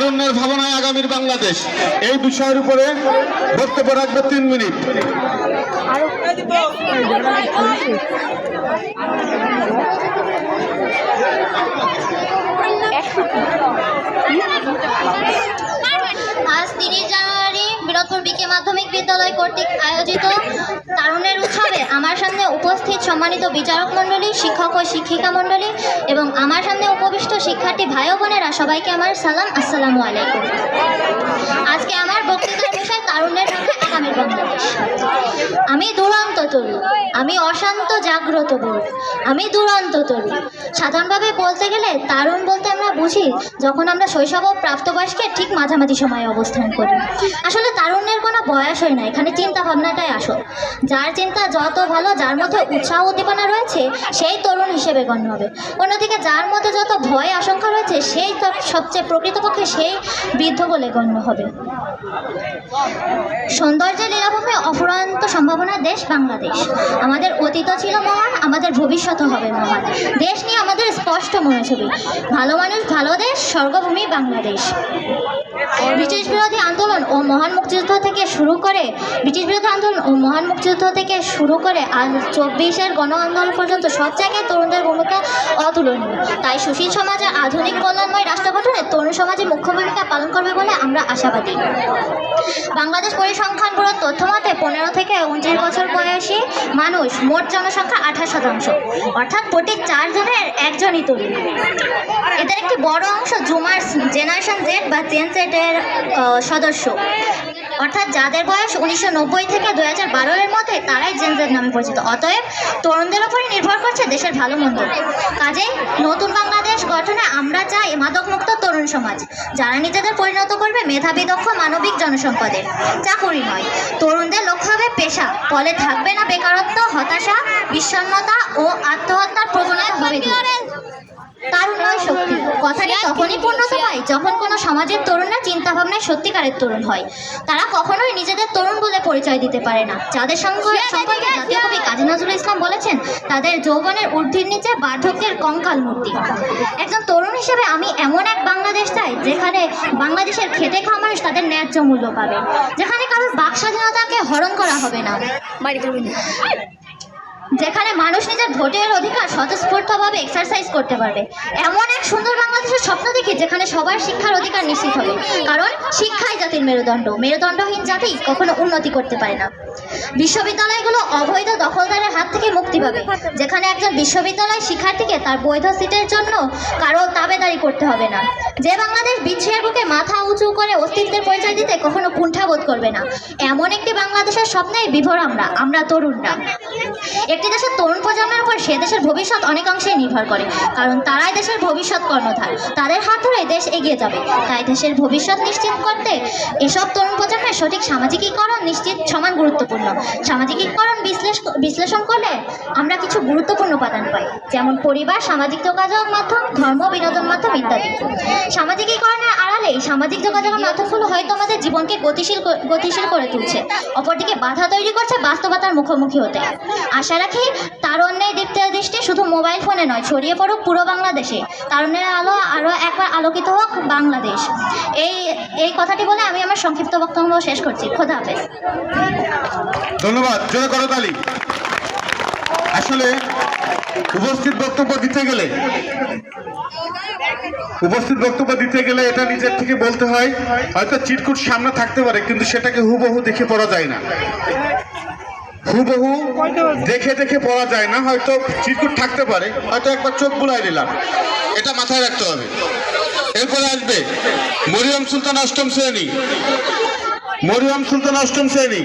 তারুণ্যের ভাবনায় আগামীর বাংলাদেশ। এই বিষয়ের উপরে বক্তব্য রাখবে তিন মিনিট। আজ তিরিশ জানুয়ারি বিরোধপুর বিকে মাধ্যমিক বিদ্যালয় কর্তৃক আয়োজিত আমার সামনে উপস্থিত সম্মানিত বিচারক মণ্ডলী, শিক্ষক ও শিক্ষিকা মণ্ডলী এবং আমার সামনে উপবিষ্ট শিক্ষার্থী ভাই বোনেরা, সবাইকে আমার সালাম, আসসালামু আলাইকুম। আজকে আমার বক্তৃতার বিষয় তারুণ্যের সঙ্গে আগামীর বাংলাদেশ আমি দুরন্ত তরু আমি অশান্ত জাগ্রত বোধ, আমি দুরন্ত তরু সাধারণভাবে বলতে গেলে তারুণ বলতে আমরা বুঝি যখন আমরা শৈশব ও প্রাপ্তবয়স্কের ঠিক মাঝামাঝি সময়ে অবস্থান করি। আসলে তারুণ্যের বয়স হয় না, এখানে চিন্তা ভাবনাটাই আসল। যার চিন্তা যত ভালো, যার মধ্যে উৎসাহ উদ্দীপনা রয়েছে, সেই তরুণ হিসেবে গণ্য হবে। অন্যদিকে যার মধ্যে যত ভয় আশঙ্কা রয়েছে, সেই তার সবচেয়ে প্রকৃতপক্ষে সেই বৃদ্ধ বলে গণ্য হবে। সৌন্দর্যের লীলাভূমি সম্ভাবনার দেশ বাংলাদেশ। আমাদের অতীত ছিল মহান, আমাদের ভবিষ্যৎ হবে মহান। দেশ নিয়ে আমাদের স্পষ্ট মনে ছবি ভালো মানুষ ভালো দেশ, স্বর্গভূমি বাংলাদেশ। ব্রিটিশ বিরোধী আন্দোলন ও মহান মুক্তিযুদ্ধ থেকে শুরু করে, ব্রিটিশ বিরোধী আন্দোলন ও মহান মুক্তিযুদ্ধ থেকে শুরু করে আজ চব্বিশের গণ আন্দোলন পর্যন্ত সব জায়গায় তরুণদের ভূমিকা অতুলনীয়। তাই সুশীল সমাজের আধুনিক কল্যাণময় রাষ্ট্র গঠনে তরুণ সমাজে মুখ্য ভূমিকা পালন করবে বলে আমরা আশাবাদী। বাংলাদেশ পরিসংখ্যান ব্যুরোর তথ্য মতে পনেরো থেকে উনত্রিশ বছর বয়সী মানুষ মোট জনসংখ্যা আঠাশ শতাংশ। অর্থাৎ প্রতি চারজনের একজনই তরুণ। এদের একটি বড় অংশ জুমার জেনারেশন জেড বা জেন জেডের সদস্য। অর্থাৎ যাদের বয়স উনিশশো নব্বই থেকে দু হাজার বারোর মধ্যে, তারাই জেন জেড নামে পরিচিত। অতএব তরুণদের ওপরই নির্ভর করছে দেশের ভালো মন্দ। কাজেই নতুন বাংলাদেশ গঠনে আমরা চাই মাদকমুক্ত তরুণ সমাজ, যারা নিজেদের পরিণত করবে মেধাবী, দক্ষ, মানবিক জনসম্পদের চাকুরি নয়, তরুণদের লক্ষ্য হবে পেশা, ফলে থাকবে না বেকারত্ব, হতাশা, বিষণ্ণতা ও আত্মহত্যার ভাবনায় সত্যিকারের তরুণ হয়। তারা কখনোই নিজেদের তরুণ বলে পরিচয় দিতে পারে না। যাদের সঙ্গে সম্পর্কে জাতীয় কবি কাজী নজরুল ইসলাম বলেছেন তাদের যৌবনের ঊর্ধ্বের নিচে বার্ধক্যের কঙ্কাল মূর্তি। একজন তরুণ হিসেবে আমি এমন এক বাংলাদেশ চাই যেখানে বাংলাদেশের খেটে খাওয়া মানুষ তাদের ন্যায্য মূল্য পাবে। যেখানে কারোর বাক স্বাধীনতাকে হরণ করা হবে না। যেখানে মানুষ নিজের ভোটের অধিকার স্বতঃস্ফূর্তভাবে এক্সারসাইজ করতে পারবে। এমন এক সুন্দর বাংলাদেশের স্বপ্ন দেখি যেখানে সবার শিক্ষার অধিকার নিশ্চিত হবে। কারণ শিক্ষাই জাতির মেরুদণ্ড। মেরুদণ্ডহীন জাতি কখনো উন্নতি করতে পারে না। বিশ্ববিদ্যালয়গুলো অবৈধ দখলদারের হাত থেকে মুক্তি পাবে। যেখানে একজন বিশ্ববিদ্যালয় শিক্ষার্থীকে তার বৈধ সিটের জন্য কারও তাবেদারি করতে হবে না। যে বাংলাদেশ বিচ্ছিয়ার বুকে মাথা উঁচু করে অস্তিত্বের পরিচয় দিতে কখনো কুণ্ঠাবোধ করবে না। এমন একটি বাংলাদেশের স্বপ্নেই বিভোর আমরা। আমরা তরুণরা। একটি দেশের তরুণ প্রজন্মের উপর সে দেশের ভবিষ্যৎ অনেকাংশেই নির্ভর করে। কারণ তারাই দেশের ভবিষ্যৎ কর্ণধার। তাদের হাত ধরে দেশ এগিয়ে যাবে। তাই দেশের ভবিষ্যৎ নিশ্চিত করতে এসব তরুণ প্রজন্মের সঠিক সামাজিকীকরণ নিশ্চিত সমান গুরুত্বপূর্ণ। সামাজিকীকরণ বিশ্লেষ- বিশ্লেষণ করলে আমরা কিছু গুরুত্বপূর্ণ উপাদান পাই। যেমন পরিবার, সামাজিক যোগাযোগ মাধ্যম, ধর্ম, বিনোদন মাধ্যম ইত্যাদি। সামাজিকীকরণের আড়ালে সামাজিক যোগাযোগের মাধ্যমগুলো হয়তো আমাদের জীবনকে গতিশীল গতিশীল করে তুলছে। অপরদিকে বাধা তৈরি করছে বাস্তবতার মুখোমুখি হতে। আশা রাখি তারুণ্যের দীপ্তের দৃষ্টি শুধু মোবাইল ফোনে নয়, ছড়িয়ে পড়ুক পুরো বাংলাদেশে। তারুণ্যের আলো আরও একবার আলোকিত হোক বাংলাদেশ। এই এই কথাটি বলে আমি আমার সংক্ষিপ্ত বক্তব্য শেষ করছি। খোদা হাফেজ। ধন্যবাদ। জোরে আসলে উপস্থিত বক্তব্য দিতে গেলে, উপস্থিত বক্তব্য দিতে গেলে এটা নিজের থেকে বলতে হয়। হয়তো চিটকুট সামনে থাকতে পারে, কিন্তু সেটাকে হুবহু দেখে পড়া যায় না। হুবহু দেখে দেখে পড়া যায় না হয়তো চিরকুট থাকতে পারে হয়তো একবার চোখ বুলাই দিলাম এটা মাথায় রাখতে হবে। এরপরে আসবে মরিয়ম সুলতান অষ্টম শ্রেণি। মরিয়ম সুলতান অষ্টম শ্রেণি।